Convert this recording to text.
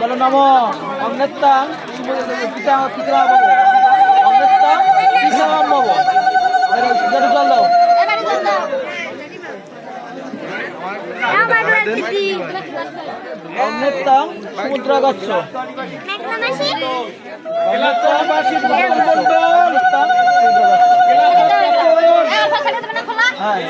বলো নম অন্যত্তাং পিতা পিতা অন্যত্তাং সমুদ্র গচ্ছ অন্যত্তাং অন্যত্তাং হ্যাঁ